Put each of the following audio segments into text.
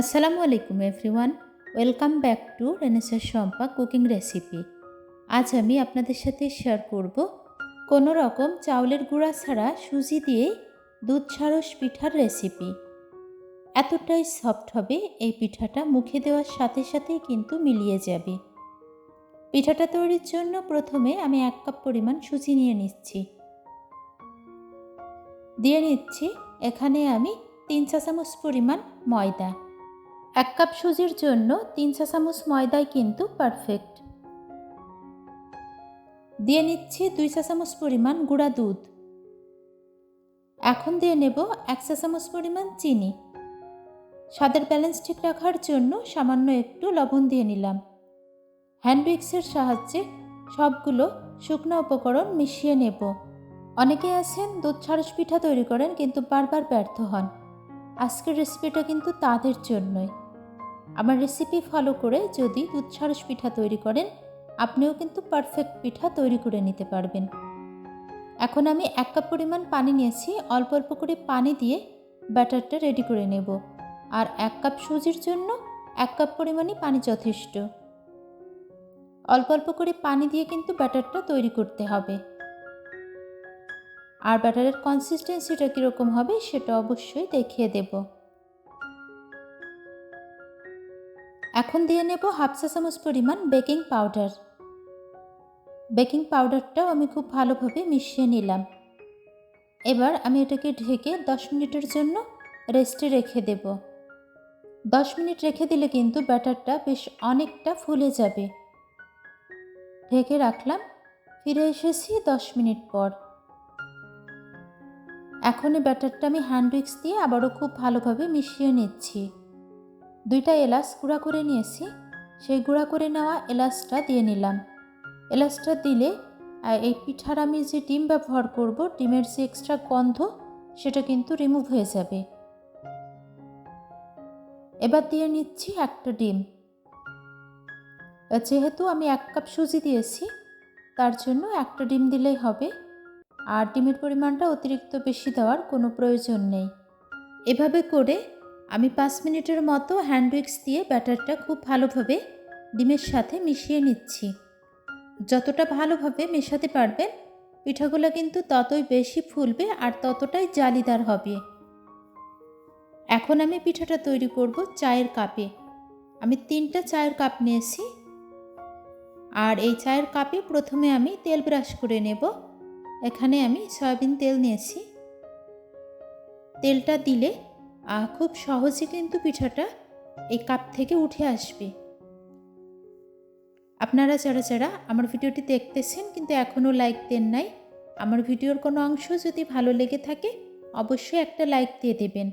আসসালামু আলাইকুম, everyone. Welcome back to রেনেসার শম্পা কুকিং রেসিপি। আজ আমি আপনাদের সাথে শেয়ার করব কোনো রকম চাউলের গুঁড়া ছাড়া সুজি দিয়ে দুধ ছাড়স পিঠার রেসিপি। এতটাই সফট হবে, এই পিঠাটা মুখে দেওয়ার সাথে সাথেই কিন্তু মিলিয়ে যাবে। পিঠাটা তৈরির জন্য প্রথমে আমি এক কাপ পরিমাণ সুজি নিয়ে নিচ্ছি। দিয়ে নিচ্ছি, এখানে আমি তিন চা চামচ পরিমাণ ময়দা। এক কাপ সুজির জন্য তিন চা চামচ ময়দাই কিন্তু পারফেক্ট দিয়ে নিচ্ছি দুই চা চামচ পরিমাণ গুঁড়া দুধ। এখন দিয়ে নেব এক চা চামচ পরিমাণ চিনি। স্বাদের ব্যালেন্স ঠিক রাখার জন্য সামান্য একটু লবণ দিয়ে নিলাম। হ্যান্ড উইক্সের সাহায্যে সবগুলো শুকনো উপকরণ মিশিয়ে নেব। অনেকে আছেন দুধ ছাড়স পিঠা তৈরি করেন কিন্তু বারবার ব্যর্থ হন। আজকের রেসিপিটা কিন্তু তাদের জন্যই। আমার রেসিপি ফলো করে যদি দুধ ছাড়স পিঠা তৈরি করেন, আপনিও কিন্তু পারফেক্ট পিঠা তৈরি করে নিতে পারবেন। এখন আমি এক কাপ পরিমাণ পানি নিয়েছি, অল্প অল্প করে পানি দিয়ে ব্যাটারটা রেডি করে নেব। আর এক কাপ সুজির জন্য এক কাপ পরিমাণই পানি যথেষ্ট। অল্প অল্প করে পানি দিয়ে কিন্তু ব্যাটারটা তৈরি করতে হবে। আর ব্যাটারের কনসিস্টেন্সিটা কীরকম হবে, সেটা অবশ্যই দেখিয়ে দেব। এখন দিয়ে নেব হাফ চা চামচ পরিমাণ বেকিং পাউডার। বেকিং পাউডারটাও আমি খুব ভালোভাবে মিশিয়ে নিলাম। এবার আমি এটাকে ঢেকে দশ মিনিটের জন্য রেস্টে রেখে দেব। দশ মিনিট রেখে দিলে কিন্তু ব্যাটারটা বেশ অনেকটা ফুলে যাবে। ঢেকে রাখলাম, ফিরে এসেছি দশ মিনিট পর। এখন এই ব্যাটারটা আমি হ্যান্ড উইক্স দিয়ে আবারও খুব ভালোভাবে মিশিয়ে নিচ্ছি। দুইটা এলাচ গুঁড়া করে নিয়েছি। সেই গুঁড়া করে নেওয়া এলাচটা দিয়ে নিলাম। এলাচটা দিলে এই পিঠার আমি যে ডিম ব্যবহার করব, ডিমের যে এক্সট্রা গন্ধ, সেটা কিন্তু রিমুভ হয়ে যাবে। এবার দিয়ে নিচ্ছি একটা ডিম। যেহেতু আমি এক কাপ সুজি দিয়েছি, তার জন্য একটা ডিম দিলেই হবে। আর ডিমের পরিমাণটা অতিরিক্ত বেশি দেওয়ার কোনো প্রয়োজন নেই। এভাবে করে আমি পাঁচ মিনিটের মতো হ্যান্ড উইক্স দিয়ে ব্যাটারটা খুব ভালোভাবে ডিমের সাথে মিশিয়ে নিচ্ছি। যতটা ভালোভাবে মেশাতে পারবেন, পিঠাগুলো কিন্তু ততই বেশি ফুলবে আর ততটাই জালিদার হবে। এখন আমি পিঠাটা তৈরি করব চায়ের কাপে। আমি তিনটা চায়ের কাপ নিয়েছি। আর এই চায়ের কাপে প্রথমে আমি তেল ব্রাশ করে নেব। এখানে আমি সয়াবিন তেল নিয়েছি। তেলটা দিলে খুব সহজে কিন্তু পিঠাটা এই কাপ থেকে উঠে আসবে। আপনারা যারা যারা আমার ভিডিওটি দেখতেছেন কিন্তু এখনও লাইক দেন নাই, আমার ভিডিওর কোনো অংশ যদি ভালো লেগে থাকে, অবশ্যই একটা লাইক দিয়ে দেবেন।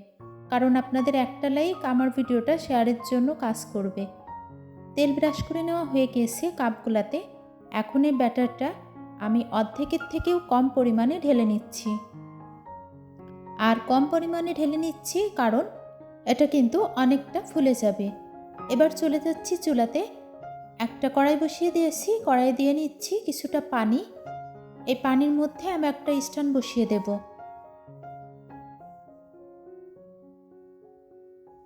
কারণ আপনাদের একটা লাইক আমার ভিডিওটা শেয়ারের জন্য কাজ করবে। তেল ব্রাশ করে নেওয়া হয়ে গেছে কাপগুলাতে। এখন এই ব্যাটারটা আমি অর্ধেকের থেকেও কম পরিমাণে ঢেলে নিচ্ছি। আর কম পরিমাণে ঢেলে নিচ্ছি কারণ এটা কিন্তু অনেকটা ফুলে যাবে। এবার চলে যাচ্ছি চুলাতে। একটা কড়াই বসিয়ে দিয়েছি, কড়াই দিয়ে নিচ্ছি কিছুটা পানি। এই পানির মধ্যে আমি একটা স্ট্যান্ড বসিয়ে দেব।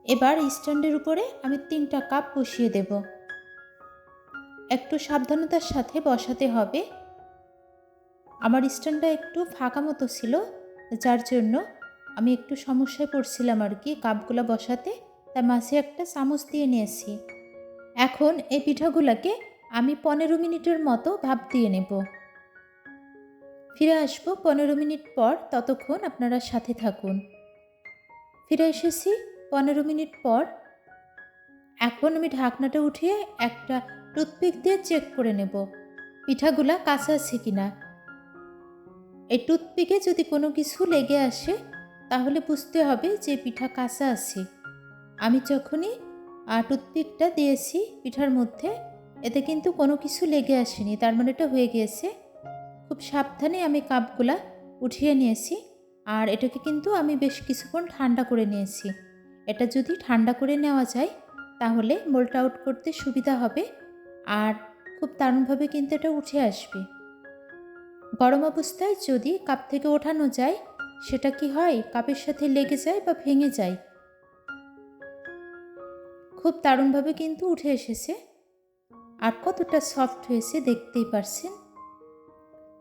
এবার স্ট্যান্ডের উপরে আমি তিনটা কাপ বসিয়ে দেব। একটু সাবধানতার সাথে বসাতে হবে। আমার স্ট্যান্ডটা একটু ফাঁকা মতো ছিল, যার জন্য আমি একটু সমস্যায় পড়ছিলাম আর কি কাপগুলো বসাতে, তাই মাঝে একটা চামচ দিয়ে নিয়েছি। এখন এই পিঠাগুলোকে আমি পনেরো মিনিটের মতো ভাপ দিয়ে নেব। ফিরে আসব পনেরো মিনিট পর, ততক্ষণ আপনারা সাথে থাকুন। ফিরে এসেছি পনেরো মিনিট পর। এখন আমি ঢাকনাটা উঠিয়ে একটা টুথপিক দিয়ে চেক করে নেব, পিঠাগুলা কাঁচা আছে কিনা। এই টুথপিকে যদি কোনো কিছু লেগে আসে তাহলে বুঝতে হবে যে পিঠা কাঁচা আছে। আমি যখনই টুথপিকটা দিয়েছি পিঠার মধ্যে, এতে কিন্তু কোনো কিছু লেগে আসেনি, তার মানে এটা হয়ে গিয়েছে। খুব সাবধানে আমি কাপগুলা উঠিয়ে নিয়েছি, আর এটাকে কিন্তু আমি বেশ কিছুক্ষণ ঠান্ডা করে নিয়েছি। এটা যদি ঠান্ডা করে নেওয়া যায়, তাহলে মোল্ট আউট করতে সুবিধা হবে, আর খুব দারুণভাবে কিন্তু এটা উঠে আসবে। গরম অবস্থায় যদি কাপ থেকে ওঠানো যায় সেটা কি হয়, কাপের সাথে লেগে যায় বা ভেঙে যায়? খুব দারুণভাবে কিন্তু উঠে এসেছে। আর কতটা সফট হয়েছে দেখতেই পারছেন।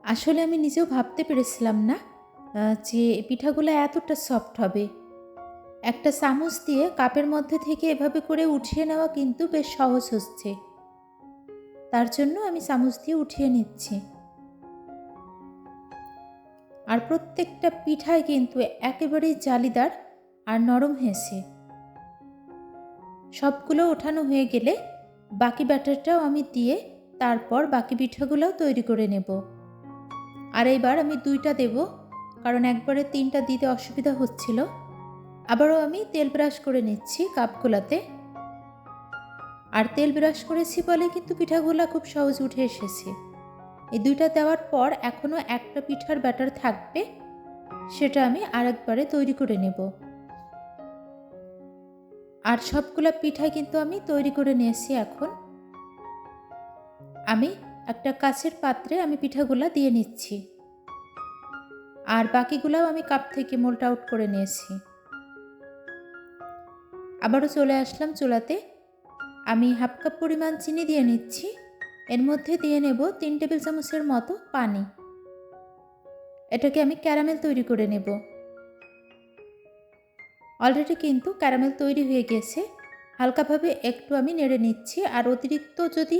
আসলে আমি নিজেও ভাবতে পেরেছিলাম না যে পিঠাগুলো এতটা সফট হবে। একটা চামচ দিয়ে কাপের মধ্যে থেকে এভাবে করে উঠিয়ে নেওয়া কিন্তু বেশ সহজ হচ্ছে। তার জন্য আমি চামচ দিয়ে উঠিয়ে নিচ্ছি। আর প্রত্যেকটা পিঠাই কিন্তু একেবারেই জালিদার আর নরম হয়েছে সবগুলো ওঠানো হয়ে গেলে বাকি ব্যাটারটাও আমি দিয়ে তারপর বাকি পিঠাগুলোও তৈরি করে নেব। আর এইবার আমি দুইটা দেব, কারণ একবারে তিনটা দিতে অসুবিধা হচ্ছিল। আবারও আমি তেল ব্রাশ করে নিচ্ছি কাপগুলাতে। আর তেল ব্রাশ করেছি বলে কিন্তু পিঠাগুলা খুব সহজ উঠে এসেছে। এই দুইটা দেওয়ার পর এখনও একটা পিঠার ব্যাটার থাকবে, সেটা আমি আরেকবারে তৈরি করে নেব। আর সবগুলো পিঠা কিন্তু আমি তৈরি করে নিয়েছি এখন। আমি একটা কাছের পাত্রে আমি পিঠাগুলা দিয়ে নিচ্ছি। আর বাকিগুলাও আমি কাপ থেকে মোল্ট আউট করে নিয়েছি। আবারও চলে আসলাম চুলাতে। আমি হাফ কাপ পরিমাণ চিনি দিয়ে নিচ্ছি। এর মধ্যে দিয়ে নেব তিন টেবিল চামচের মতো পানি। এটাকে আমি ক্যারামেল তৈরি করে নেব। অলরেডি কিন্তু ক্যারামেল তৈরি হয়ে গেছে। হালকাভাবে একটু আমি নেড়ে নিচ্ছি আর অতিরিক্ত যদি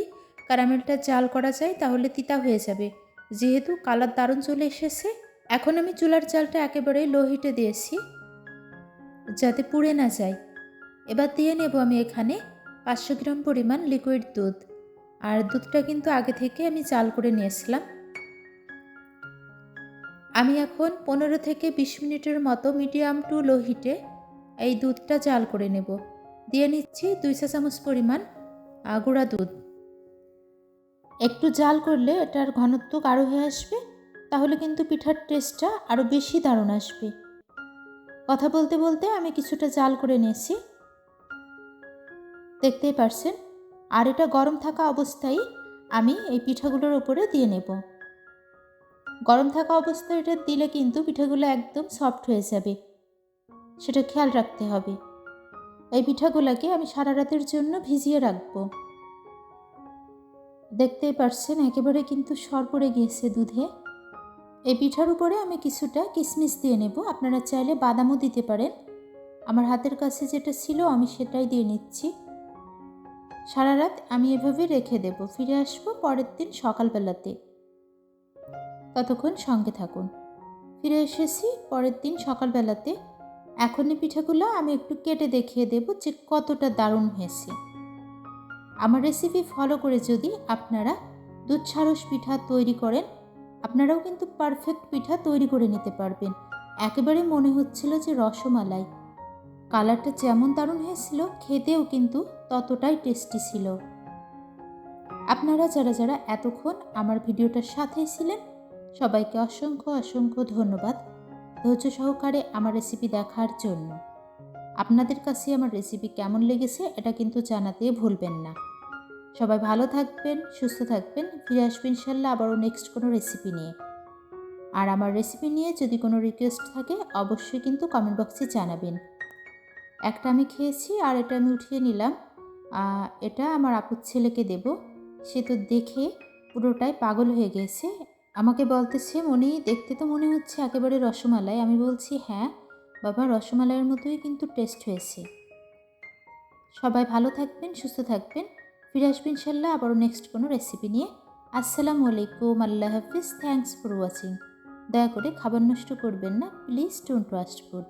ক্যারামেলটা জাল করা যায় তাহলে তিতা হয়ে যাবে। যেহেতু কালার দারুণ চলে এসেছে, এখন আমি চুলার জালটা একেবারে লো হিটে দিয়েছি যাতে পুড়ে না যায়। এবার দিয়ে নেব আমি এখানে পাঁচশো গ্রাম পরিমাণ লিকুইড দুধ। আর দুধটা কিন্তু আগে থেকে আমি জাল করে নিয়েছিলাম। আমি এখন পনেরো থেকে বিশ মিনিটের মতো মিডিয়াম টু লো হিটে এই দুধটা জাল করে নেব। দিয়ে নিচ্ছি দুই চা চামচ পরিমাণ গুঁড়া দুধ। একটু জাল করলে এটার ঘনত্ব গাঢ় হয়ে আসবে, তাহলে কিন্তু পিঠার টেস্টটা আরও বেশি দারুণ আসবে। কথা বলতে বলতে আমি কিছুটা জাল করে নিয়েছি। দেখতেই পারছেন? আর এটা গরম থাকা অবস্থায় আমি এই পিঠাগুলোর উপরে দিয়ে নেব। গরম থাকা অবস্থায় এটা দিলে কিন্তু পিঠাগুলো একদম সফট হয়ে যাবে। সেটা খেয়াল রাখতে হবে। এই পিঠাগুলোকে আমি সারা রাতের জন্য ভিজিয়ে রাখব। দেখতেই পারছেন, একেবারে কিন্তু সর পড়ে গিয়েছে দুধে। এই পিঠার উপরে আমি কিছুটা কিশমিশ দিয়ে নেব। আপনারা চাইলে বাদামও দিতে পারেন। আমার হাতের কাছে যেটা ছিল আমি সেটাই দিয়ে নিচ্ছি। সারা রাত আমি এভাবে রেখে দেব, ফিরে আসব পরের দিন সকালবেলাতে। ততক্ষণ সঙ্গে থাকুন। ফিরে এসেছি পরের দিন সকালবেলাতে। এখনই পিঠাগুলো আমি একটু কেটে দেখিয়ে দেব যে কতটা দারুণ হয়েছে। আমার রেসিপি ফলো করে যদি আপনারা দুধ সারস পিঠা তৈরি করেন, আপনারাও কিন্তু পারফেক্ট পিঠা তৈরি করে নিতে পারবেন। একেবারে মনে হচ্ছিল যে রসমালাই। কালারটা যেমন দারুণ হয়েছিল, খেতেও কিন্তু ততটাই টেস্টি ছিল। আপনারা যারা যারা এতক্ষণ আমার ভিডিওটার সাথেই ছিলেন, সবাইকে অসংখ্য অসংখ্য ধন্যবাদ ধৈর্য সহকারে আমার রেসিপি দেখার জন্য। আপনাদের কাছে আমার রেসিপি কেমন লেগেছে এটা কিন্তু জানাতে ভুলবেন না। সবাই ভালো থাকবেন, সুস্থ থাকবেন, ফিরে আসবেন ইনশাল্লাহ আবারও নেক্সট কোনো রেসিপি নিয়ে। আর আমার রেসিপি নিয়ে যদি কোনো রিকোয়েস্ট থাকে, অবশ্যই কিন্তু কমেন্ট বক্সে জানাবেন। একটা আমি খেয়েছি আর এটা আমি উঠিয়ে নিলাম। এটা আমার আপুর ছেলেকে দেব। সে তো দেখে পুরোটাই পাগল হয়ে গেছে। আমাকে বলতেছে মনি দেখতে তো মনে হচ্ছে একেবারে রসমালাই। আমি বলছি হ্যাঁ বাবা, রসমালাইয়ের মতোই কিন্তু টেস্ট হয়েছে। সবাই ভালো থাকবেন, সুস্থ থাকবেন। ফিরে আসবেন ইনশাল্লাহ আবারও নেক্সট কোনো রেসিপি নিয়ে। আসসালামু আলাইকুম, আল্লাহ হাফিজ। থ্যাংকস ফর ওয়াচিং দয়া করে খাবার নষ্ট করবেন না। Please don't waste food